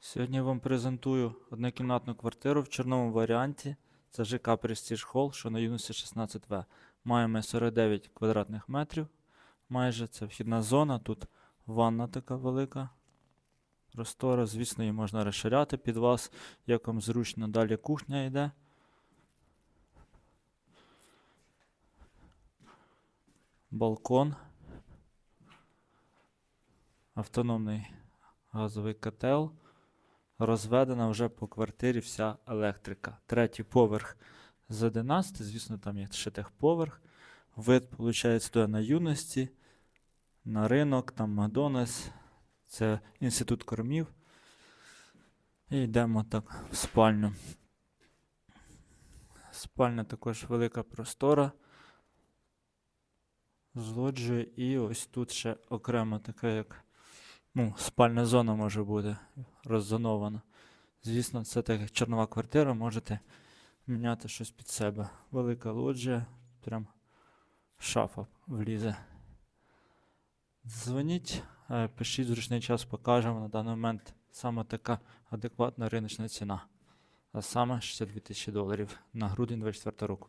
Сьогодні я вам презентую однокімнатну квартиру в чорному варіанті. Це ЖК Prestige Hall, що на юності 16В. Маємо 49 квадратних метрів. Майже це вхідна зона. Тут ванна така велика. Простора, звісно, її можна розширяти під вас, як вам зручно. Далі кухня йде. Балкон. Автономний газовий котел. Розведена вже по квартирі вся електрика. Третій поверх з 11, звісно, там є ще техповерх. Вид, виходить, туди на юності, на ринок, там Макдональдс, це інститут кормів. І йдемо так в спальню. Спальня також велика простора. З. І ось тут ще окремо така, як ну, спальна зона може бути роззонована. Звісно, це так як чорнова квартира, можете міняти щось під себе. Велика лоджія, прям шафа влізе. Дзвоніть, е, пишіть зручний час, покажемо. На даний момент саме така адекватна риночна ціна. А саме 62 тисячі доларів на грудень 24 року.